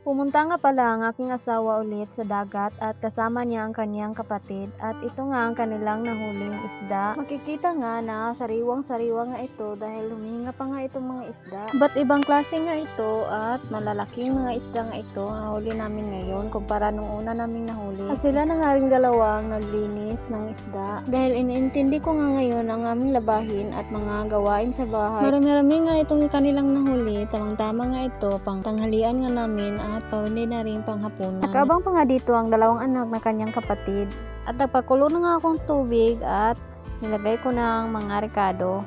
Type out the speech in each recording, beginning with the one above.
Pumunta nga pala ang aking asawa ulit sa dagat at kasama niya ang kanyang kapatid at ito nga ang kanilang nahuling isda. Makikita nga na sariwang-sariwa nga ito dahil humihinga pa nga itong mga isda. Ba't ibang klase nga ito at malalaking mga isda nga ito ang nahuli namin ngayon kumpara nung una naming nahuli. At sila na nga rin dalawang naglinis ng isda dahil iniintindi ko nga ngayon ang aming labahin at mga gawain sa bahay. Marami-rami nga itong kanilang nahuli, tamang-tama nga ito pang tanghalian nga namin at pauli na rin panghapunan. Nakabang pa nga dito ang dalawang anak na kanyang kapatid at nagpakulo na nga akong tubig at nilagay ko ng mga rekado.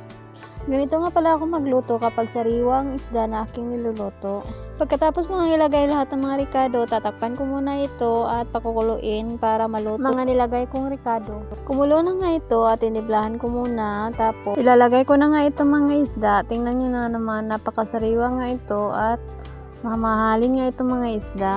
Ganito nga pala ako magluto kapag sariwang isda na aking niluluto. Pagkatapos nga ilagay lahat ng mga ricado, tatakpan ko muna ito at pakukuluin para maluto. Mga nilagay kong ricado. Kumulo na nga ito at iniblahan ko muna. Tapos ilalagay ko na nga itong mga isda. Tingnan nyo na naman, napakasariwa nga ito at mamahalin nga itong mga isda.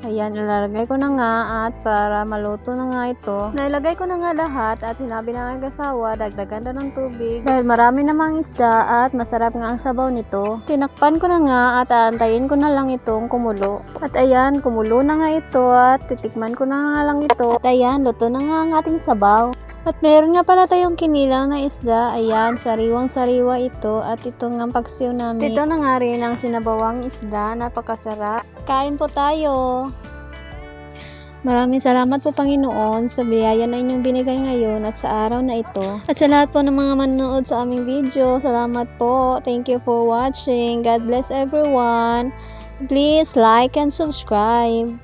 Ayan, ilalagay ko na nga at para maluto na nga ito. Nailagay ko na nga lahat at sinabi na nga asawa, dagdagan daw ng tubig. Dahil marami namang isda at masarap nga ang sabaw nito. Tinakpan ko na nga at aantayin ko na lang itong kumulo. At ayan, kumulo na nga ito at titikman ko na nga lang ito. At ayan, luto na nga ang ating sabaw. At meron nga pala tayong kinilang na isda. Ayan, sariwang-sariwa ito. At ito nga pagsiw namin. Ito na nga rin ang sinabawang isda. Napakasarap. Kain po tayo. Maraming salamat po Panginoon sa biyaya na inyong binigay ngayon at sa araw na ito. At sa lahat po ng mga manonood sa aming video, salamat po. Thank you for watching. God bless everyone. Please like and subscribe.